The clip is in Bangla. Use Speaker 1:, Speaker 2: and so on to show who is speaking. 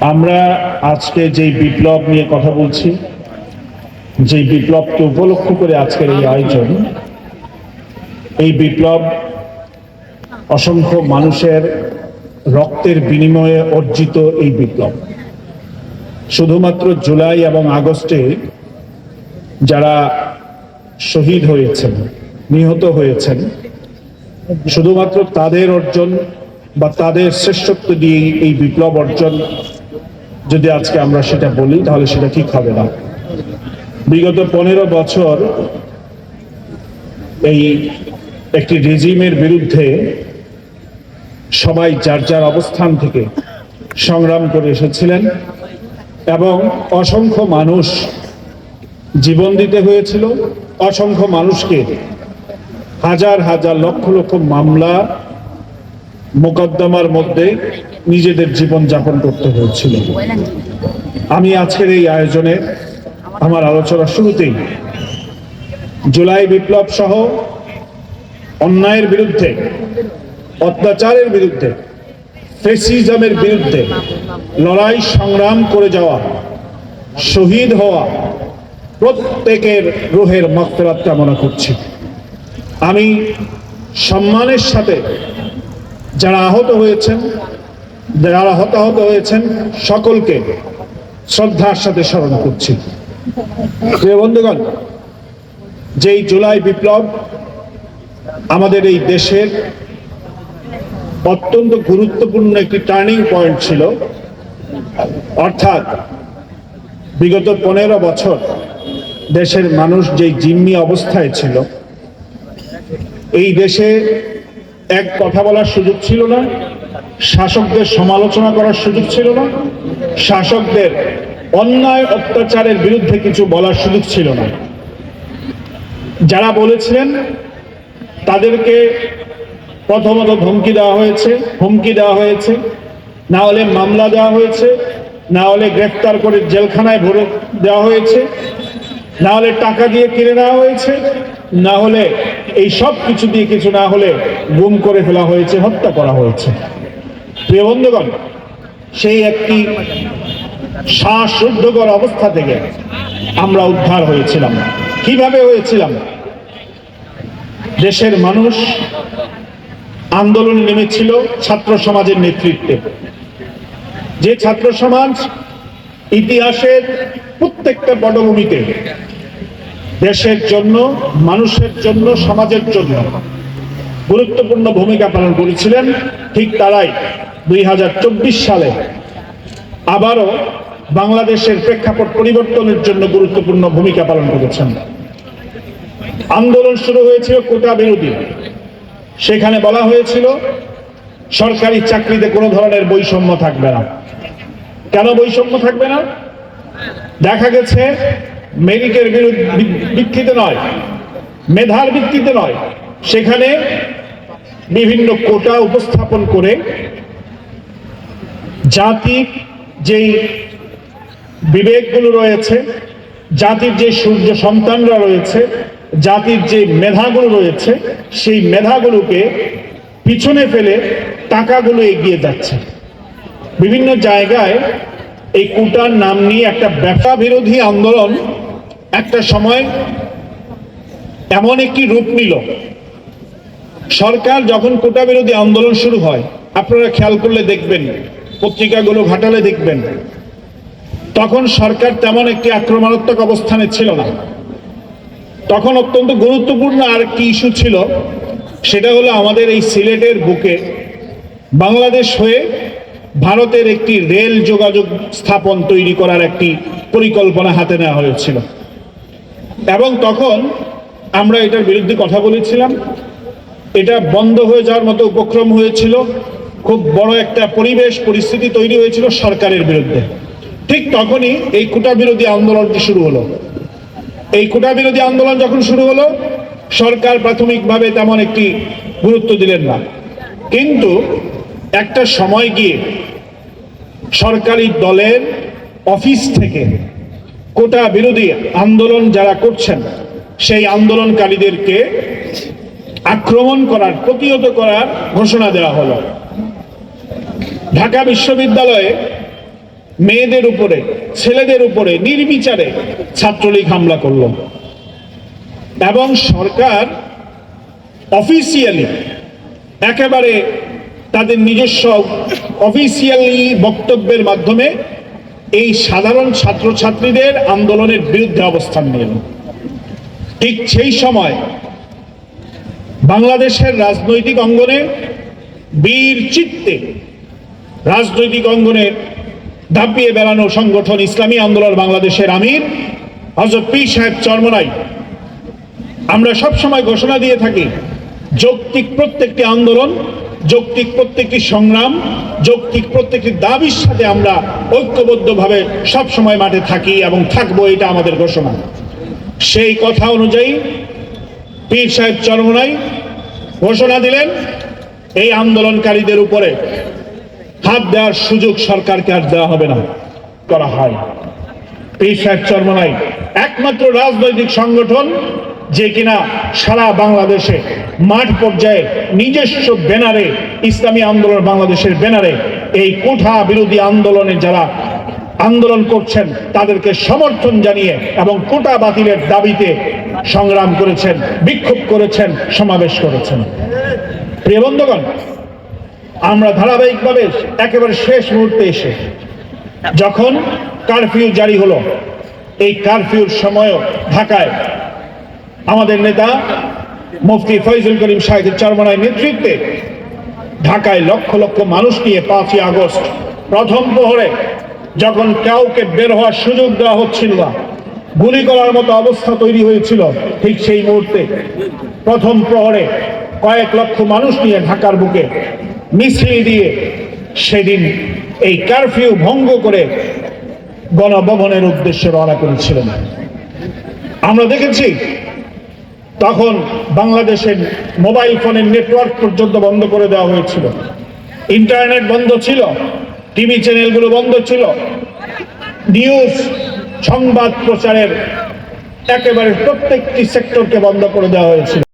Speaker 1: আমরা আজকে যেই বিপ্লব নিয়ে কথা বলছি, যেই বিপ্লবকে উপলক্ষ করে আজকের এই আয়োজন, এই বিপ্লব অসংখ্য মানুষের রক্তের বিনিময়ে অর্জিত এই বিপ্লব। শুধুমাত্র জুলাই এবং আগস্টে যারা শহীদ হয়েছেন, নিহত হয়েছেন, শুধুমাত্র তাদের অর্জন বা তাদের শ্রেষ্ঠত্ব দিয়ে এই বিপ্লব অর্জন যদি আজকে আমরা সেটা বলি, তাহলে সেটা ঠিক হবে না। বিগত পনেরো বছর এই একটি রেজিমের বিরুদ্ধে সবাই যার যার অবস্থান থেকে সংগ্রাম করে এসেছিলেন এবং অসংখ্য মানুষ জীবন দিতে হয়েছিল। অসংখ্য মানুষকে হাজার হাজার লক্ষ লক্ষ মামলা মোকদ্দমার মধ্যে নিজেদের জীবন যাপন করতে হয়েছিল। আমি আজকের এই আয়োজনে আমার আলোচনা শুরুতেই জুলাই বিপ্লব সহ অন্যায়ের বিরুদ্ধে, অত্যাচারের বিরুদ্ধে, ফেসিজমের বিরুদ্ধে লড়াই সংগ্রাম করে যাওয়া, শহীদ হওয়া প্রত্যেকের রোহের মাত্রাত কামনা করছি। আমি সম্মানের সাথে যারা আহত হয়েছেন, যারা হতাহত হয়েছেন, সকলকে শ্রদ্ধার সাথে স্মরণ করছি। বন্ধুগণ, যেই জুলাই বিপ্লব আমাদের এই দেশের অত্যন্ত গুরুত্বপূর্ণ একটি টার্নিং পয়েন্ট ছিল, অর্থাৎ বিগত পনেরো বছর দেশের মানুষ যেই জিম্মি অবস্থায় ছিল, এই দেশে এক কথা বলার সুযোগ ছিল না, শাসকদের সমালোচনা করার সুযোগ ছিল না, শাসকদের অন্যায় অত্যাচারের বিরুদ্ধে কিছু বলার সুযোগ ছিল না। যারা বলেছিলেন তাদেরকে প্রথমত ধমকি দেওয়া হয়েছে, হুমকি দেওয়া হয়েছে। না হলে মামলা দেওয়া হয়েছে, না হলে গ্রেফতার করে জেলখানায় ভরে দেওয়া হয়েছে। না হলে টাকা দিয়ে কিনে নেওয়া হয়েছে, না হলে এই সব কিছু দিয়ে কিছু না হলে গুম করে ফেলা হয়েছে, হত্যা করা হয়েছে। প্রিয় বন্ধুগণ, সেই একটি শ্বাসরুদ্ধকর অবস্থা থেকে আমরা উদ্ধার হয়েছিলাম। কীভাবে হয়েছিলাম? দেশের মানুষ আন্দোলনে নেমেছিল ছাত্র সমাজের নেতৃত্বে। যে ছাত্র সমাজ ইতিহাসের প্রত্যেকটা পটভূমিতে দেশের জন্য, মানুষের জন্য, সমাজের জন্য গুরুত্বপূর্ণ ভূমিকা পালন করেছিলেন ঠিক তারাই দুই হাজার চব্বিশ সালে। আবারও বাংলাদেশের প্রেক্ষাপট পরিবর্তনের জন্য গুরুত্বপূর্ণ ভূমিকা পালন করেছেন। আন্দোলন শুরু হয়েছিল কোটা বিরোধী। সেখানে বলা হয়েছিল, সরকারি চাকরিতে কোনো ধরনের বৈষম্য থাকবে না। কেন বৈষম্য থাকবে না? দেখা গেছে বিরুদ্ধে ভিত্তিতে নয়, মেধার ভিত্তিতে নয়। সেখানে বিভিন্ন কোটা উপস্থাপন করে জাতির যেই বিবেকগুলো রয়েছে, জাতির যে সূর্য সন্তানরা রয়েছে, জাতির যে মেধাগুলো রয়েছে, সেই মেধাগুলোকে পিছনে ফেলে টাকাগুলো এগিয়ে যাচ্ছে। বিভিন্ন জায়গায় এই কোটার নাম নিয়ে একটা ব্যবসা বিরোধী আন্দোলন একটা সময় এমন একটি রূপ নিল। সরকার যখন কোটা বিরোধী আন্দোলন শুরু হয়, আপনারা খেয়াল করলে দেখবেন, পত্রিকাগুলো ঘাটালে দেখবেন, তখন সরকার তেমন একটি আক্রমণাত্মক অবস্থানে ছিল না। তখন অত্যন্ত গুরুত্বপূর্ণ আর একটি ইস্যু ছিল, সেটা হলো আমাদের এই সিলেটের বুকে বাংলাদেশ হয়ে ভারতের একটি রেল যোগাযোগ স্থাপন তৈরি করার একটি পরিকল্পনা হাতে নেওয়া হয়েছিল। এবং তখন আমরা এটার বিরুদ্ধে কথা বলেছিলাম। এটা বন্ধ হয়ে যাওয়ার মতো উপক্রম হয়েছিল। খুব বড় একটা পরিবেশ পরিস্থিতি তৈরি হয়েছিল সরকারের বিরুদ্ধে। ঠিক তখনই এই কোটা বিরোধী আন্দোলনটি শুরু হলো। এই কোটা বিরোধী আন্দোলন যখন শুরু হলো, সরকার প্রাথমিকভাবে তেমন একটি গুরুত্ব দিলেন না। কিন্তু একটা সময় গিয়ে সরকারি দলের অফিস থেকে কোটা বিরোধী আন্দোলন যারা করছেন, সেই আন্দোলনকারীদেরকে আক্রমণ করার, প্রতিহত করার ঘোষণা দেওয়া হলো। ঢাকা বিশ্ববিদ্যালয়ে মেয়েদের উপরে, ছেলেদের উপরে নির্বিচারে ছাত্রলীগ হামলা করল। এবং সরকার অফিসিয়ালি একেবারে তাদের নিজস্ব অফিসিয়ালি বক্তব্যের মাধ্যমে এই সাধারণ ছাত্রছাত্রীদের আন্দোলনের বিরুদ্ধে অবস্থান নিল। ঠিক সেই সময় বাংলাদেশের রাজনৈতিক অঙ্গনে বীর চিত্তে রাজনৈতিক অঙ্গনে ধাপিয়ে বেড়ানো সংগঠন ইসলামী আন্দোলন বাংলাদেশের আমির হজরত পি সাহেব চরমনাই। আমরা সব সময় ঘোষণা দিয়ে থাকি, যৌক্তিক প্রত্যেকটি আন্দোলন যৌক্তিক প্রত্যেকটি সংগ্রাম, যৌক্তিক প্রত্যেকটি দাবির সাথে আমরা ঐক্যবদ্ধভাবে সব সময় মাঠে থাকি এবং থাকব, এটা আমাদের ঘোষণা। সেই কথা অনুযায়ী পীর সাহেব চরমনাই ঘোষণা দিলেন, এই আন্দোলনকারীদের উপরে হাত দেওয়ার সুযোগ সরকারকে আর দেওয়া হবে না, করা হয়। পীর সাহেব চরমনাই একমাত্র রাজনৈতিক সংগঠন যে কিনা সারা বাংলাদেশে মাঠ পর্যায়ে নিজস্ব ব্যানারে ইসলামী আন্দোলন বাংলাদেশের ব্যানারে এই কোঠা বিরোধী আন্দোলনে যারা আন্দোলন করছেন, তাদেরকে সমর্থন জানিয়ে এবং কোটা বাতিলের দাবিতে সংগ্রাম করেছেন, বিক্ষোভ করেছেন, সমাবেশ করেছেন। প্রিয় বন্ধুগণ, আমরা ধারাবাহিকভাবে একেবারে শেষ মুহূর্তে এসে যখন কারফিউ জারি হলো, এই কারফিউর সময়ও ঢাকায় আমাদের নেতা মুফতি ফৈজুল করিম সাহেবের চরমনায় নেতৃত্বে ঢাকায় লক্ষ লক্ষ মানুষ নিয়ে পাঁচই আগস্ট প্রথম প্রহরে যখন কাউকে বের হওয়ার সুযোগ দেওয়া হচ্ছিল না, গুলি করার মতো অবস্থা তৈরি হয়েছিল ঠিক সেই মুহূর্তে। প্রথম প্রহরে কয়েক লক্ষ মানুষ নিয়ে ঢাকার বুকে মিছিল দিয়ে সেদিন এই কারফিউ ভঙ্গ করে গণভবনের উদ্দেশ্যে রওনা করেছিলেন। আমরা দেখেছি তখন বাংলাদেশের মোবাইল ফোনের নেটওয়ার্ক পর্যন্ত বন্ধ করে দেওয়া হয়েছিল। ইন্টারনেট বন্ধ ছিল, টিভি চ্যানেলগুলো বন্ধ ছিল। নিউজ, সংবাদ প্রচারের একেবারে প্রত্যেকটি সেক্টরকে বন্ধ করে দেওয়া হয়েছিল।